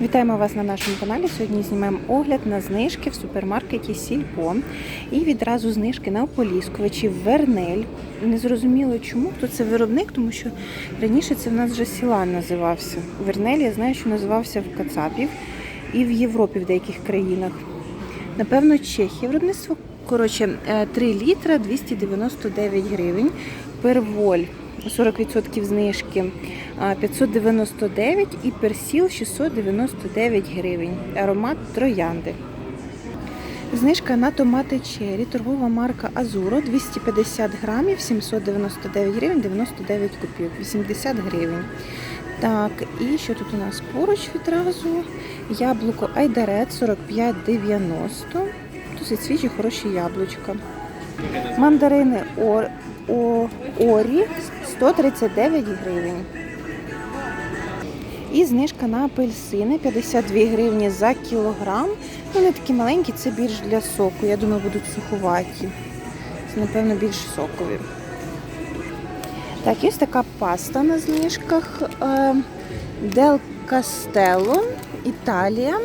Вітаємо вас на нашому каналі. Сьогодні знімаємо огляд на знижки в супермаркеті Сільпо. І відразу знижки на ополіскувачі Вернель. Незрозуміло чому, хто це виробник, тому що раніше це в нас вже Сілан називався. Вернель, я знаю, що називався в Кацапів і в Європі в деяких країнах. Напевно, Чехія виробництво. Коротше, е, 3 літра 299 гривень. Перволь 40% знижки 599 і персіл 699 гривень. Аромат троянди. Знижка на томати черрі, торгова марка Азуро 250 грамів, 799 гривень, 99 копійок, 80 гривень. Так, і що тут у нас поруч відразу? Яблуко Айдарет 45,90. Досить свіжі, хороші яблучка. Мандарини О... Орі 139 гривень. І знижка на апельсини 52 гривні за кілограм. Вони такі маленькі, це більш для соку. Я думаю, будуть суховаті. Це, напевно, більш сокові. Так, є така паста на знижках. Е, Del Castello, Італія.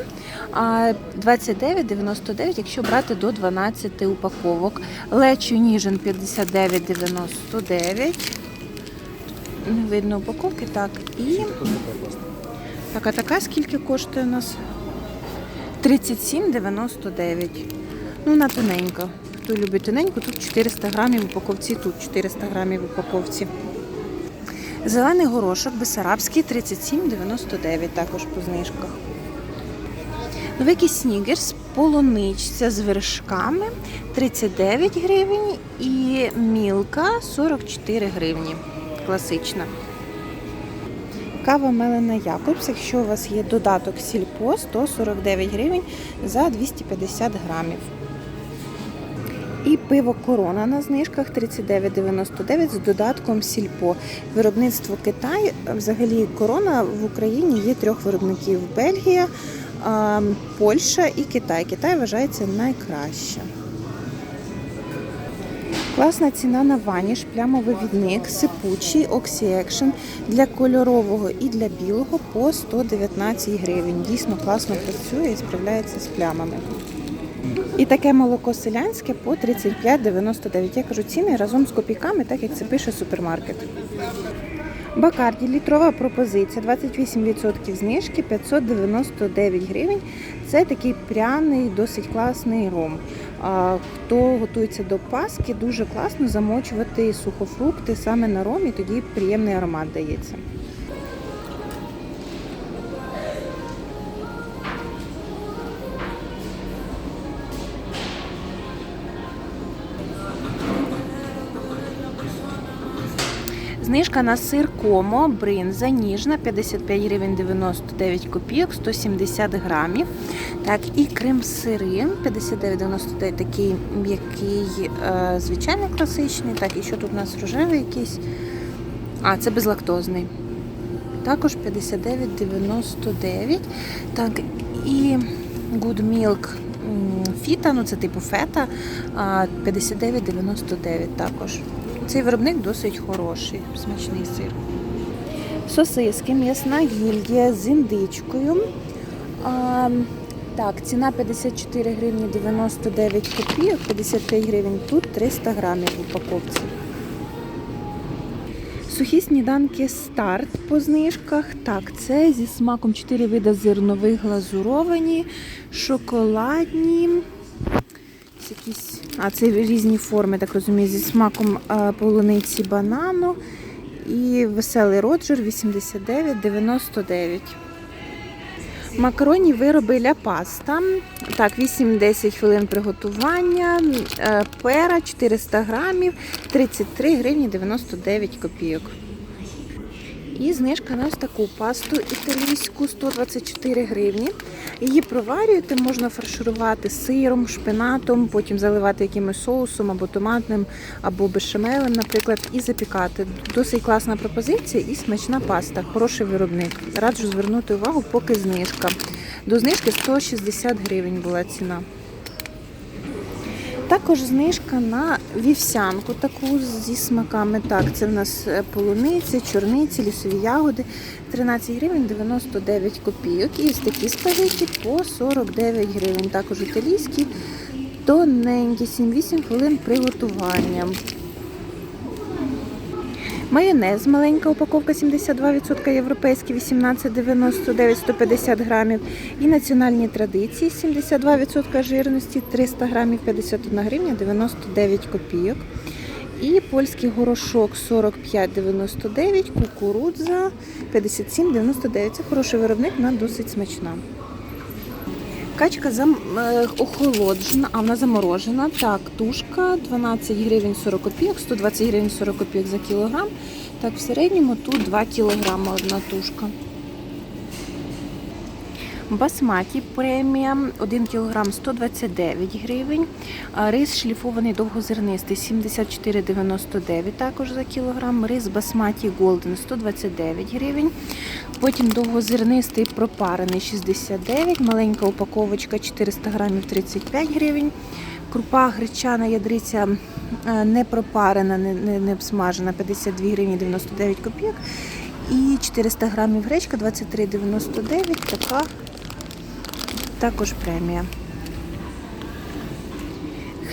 А 29,99, якщо брати до 12 упаковок. Лечо ніжин 59,99. Не видно упаковки. Так, і так, а така скільки коштує у нас? 37,99. Ну, вона тоненька. Хто любить тоненьку, тут 400 грамів упаковці, тут 400 грамів упаковці. Зелений горошок Бесарабський 37,99 також по знижках. Новий снігерс, полуничця з вершками 39 гривень і мілка 44 гривні. Класична. Кава Мелена Якобс, якщо у вас є додаток сільпо, 149 гривень за 250 грамів. І пиво Корона на знижках 39,99 з додатком сільпо. Виробництво Китай. Взагалі корона в Україні є трьох виробників: Бельгія, Польща і Китай. Китай вважається найкраще. Класна ціна на ваніш, плямовий відник, сипучий, Action для кольорового і для білого по 119 гривень. Дійсно класно працює і справляється з плямами. І таке молоко селянське по 35,99. Я кажу ціни разом з копійками, так як це пише супермаркет. Бакарді літрова пропозиція, 28% знижки, 599 гривень. Це такий пряний, досить класний ром. Хто готується до Паски, дуже класно замочувати сухофрукти саме на ромі, тоді приємний аромат дається. Знижка на сир комо, бринза, ніжна, 55 гривень 99 копійок, 170 грамів. Так, і крем-сири, 59,99 такий м'який, е, звичайний класичний. Так, і що тут у нас рожевий якийсь? А, це безлактозний. Також 59,99. Так, і Good Milk фіта, ну це типу фета, 59,99 також. Цей виробник досить хороший, смачний сир. Сосиски, м'ясна гільдія з індичкою. А, так, ціна 54 гривні 99 копійок, 55 гривень тут 300 грамів в упаковці. Сухі сніданки старт по знижках. Так, це зі смаком 4 вида зернових глазуровані, шоколадні. Ось Якісь, а це різні форми, так розумію, зі смаком е, полуниці банану. І веселий роджер 89,99. Макаронні вироби ля паста. Так, 8-10 хвилин приготування. Е, Пера 400 грамів, 33 гривні 99 копійок. І знижка на ось таку пасту італійську 124 гривні. Її проварюєте, можна фарширувати сиром, шпинатом, потім заливати якимось соусом або томатним, або бешамелем, наприклад, і запікати. Досить класна пропозиція і смачна паста. Хороший виробник. Раджу звернути увагу, поки знижка. До знижки 160 гривень була ціна. Також знижка на вівсянку таку зі смаками. Так, це в нас полуниці, чорниці, лісові ягоди. 13 гривень 99 копійок. І ось такі спагеті по 49 гривень. Також італійські, тоненькі, 7-8 хвилин приготування. Майонез, маленька упаковка 72% європейський, 18,99 150 грамів. І національні традиції 72% жирності, 300 грамів 51 гривня 99 копійок. І польський горошок 45,99, кукурудза 57,99. Це хороший виробник, вона досить смачна. Качка зам... е, охолоджена, а вона заморожена. Так, тушка 12 гривень 40 копійок, 120 гривень 40 копійок за кілограм. Так, в середньому тут 2 кілограми одна тушка. Басматі премія 1 кг 129 гривень. Рис шліфований довгозернистий 74,99 також за кілограм. Рис басматі Голден 129 гривень. Потім довгозернистий пропарений 69, маленька упаковочка 400 грамів 35 гривень. Крупа гречана ядриця е, не пропарена, не, не, не обсмажена 52 гривні 99 копійок. І 400 грамів гречка 23,99. Така також премія.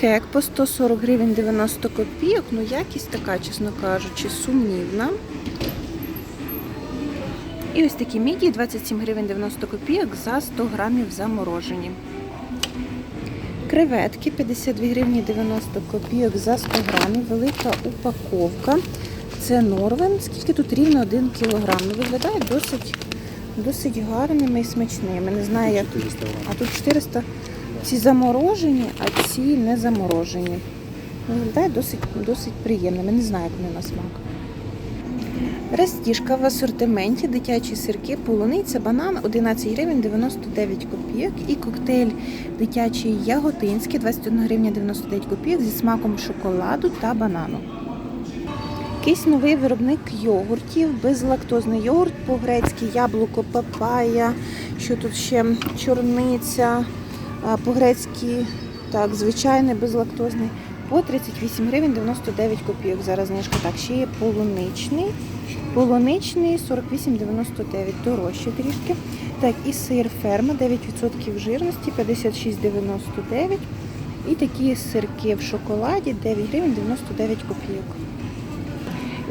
Хек по 140 гривень 90 копійок. Ну, якість така, чесно кажучи, сумнівна. І ось такі міді 27 гривень 90 копійок за 100 грамів заморожені. Креветки 52 гривні 90 копійок за 100 грамів. Велика упаковка. Це Норвен. Скільки тут рівно 1 кілограм. Ну, виглядає досить, досить гарними і смачними. Не знаю, як. А тут 400. Ці заморожені, а ці не заморожені. Виглядає досить, досить приємними. Не знаю, як вони на смак. Растіжка в асортименті, дитячі сирки, полуниця, банан 11 гривень 99 копійок і коктейль дитячий яготинський 21 гривня 99 копійок зі смаком шоколаду та банану. Якийсь новий виробник йогуртів, безлактозний йогурт по-грецьки, яблуко, папая, що тут ще чорниця, а, по-грецьки, так, звичайний безлактозний, по 38 гривень 99 копійок. Зараз знижка. Так, ще є полуничний. Полуничний 48,99, дорожче трішки. Так, і сир ферма 9% жирності, 56,99. І такі сирки в шоколаді 9 гривень 99 копійок.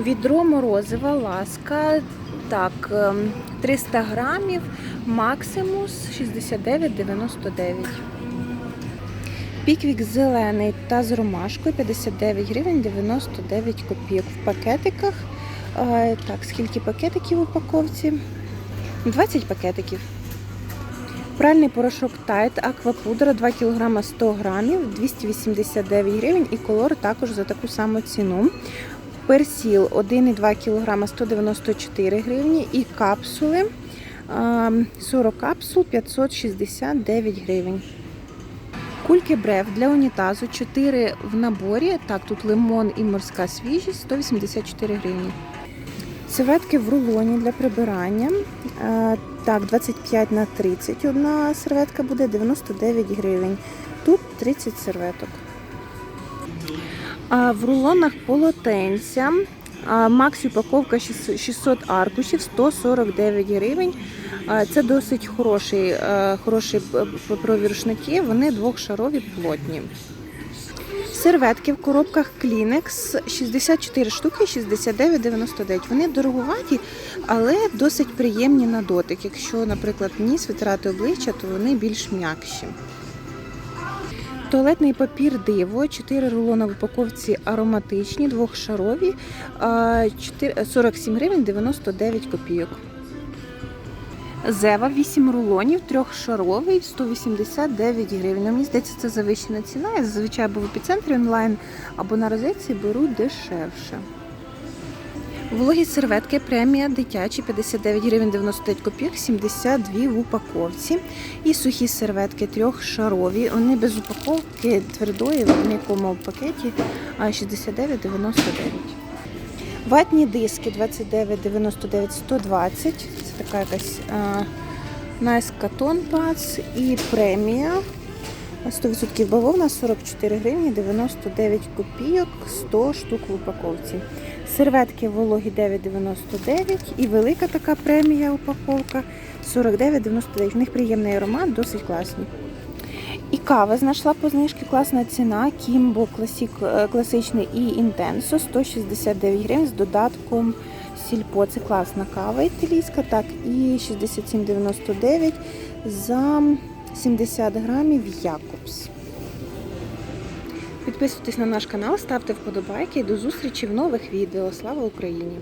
Відро морозива, ласка, так, ем, 300 грамів, максимус 69,99. Піквік зелений та з ромашкою 59 гривень 99 копійок в пакетиках. Е, Так, скільки пакетиків в упаковці? 20 пакетиків. Пральний порошок Tide Аквапудра 2 кг 100 грамів 289 гривень і колор також за таку саму ціну. Персіл 1,2 кг 194 гривні і капсули 40 капсул 569 гривень. Кульки брев для унітазу 4 в наборі. Так, тут лимон і морська свіжість 184 гривні. Серветки в рулоні для прибирання. Так, 25 на 30 одна серветка буде 99 гривень. Тут 30 серветок. В рулонах полотенця Макс упаковка 600 аркушів 149 гривень. Це досить хороші паперові рушники, вони двохшарові плотні. Серветки в коробках Kleenex 64 штуки 69,99. Вони дороговаті, але досить приємні на дотик. Якщо, наприклад, ніс витирати обличчя, то вони більш м'якші. Туалетний папір диво, 4 рулона в упаковці ароматичні, двохшарові, 47 гривень 99 копійок. Зева 8 рулонів, трьохшаровий, 189 гривень. Ну, Мені здається, це завищена ціна. Я зазвичай або в епіцентрі онлайн, або на розетці беру дешевше. Вологі серветки премія дитячі 59 гривень 99 копійок, 72 в упаковці. І сухі серветки трьохшарові. Вони без упаковки твердої в м'якому пакеті а 69,99. Ватні диски 29,99 120. Це така якась а, Nice Cotton Pads і премія 100% бавовна 44 гривні 99 копійок, 100 штук в упаковці. Серветки вологі 9,99 і велика така премія упаковка 49,99. В них приємний аромат, досить класні. І кава знайшла по знижці класна ціна. Кімбо е, класичний і інтенсо 169 гривень з додатком сільпо. Це класна кава італійська, так, і 67,99 за 70 грамів Якобс. Підписуйтесь на наш канал, ставте вподобайки і до зустрічі в нових відео. Слава Україні!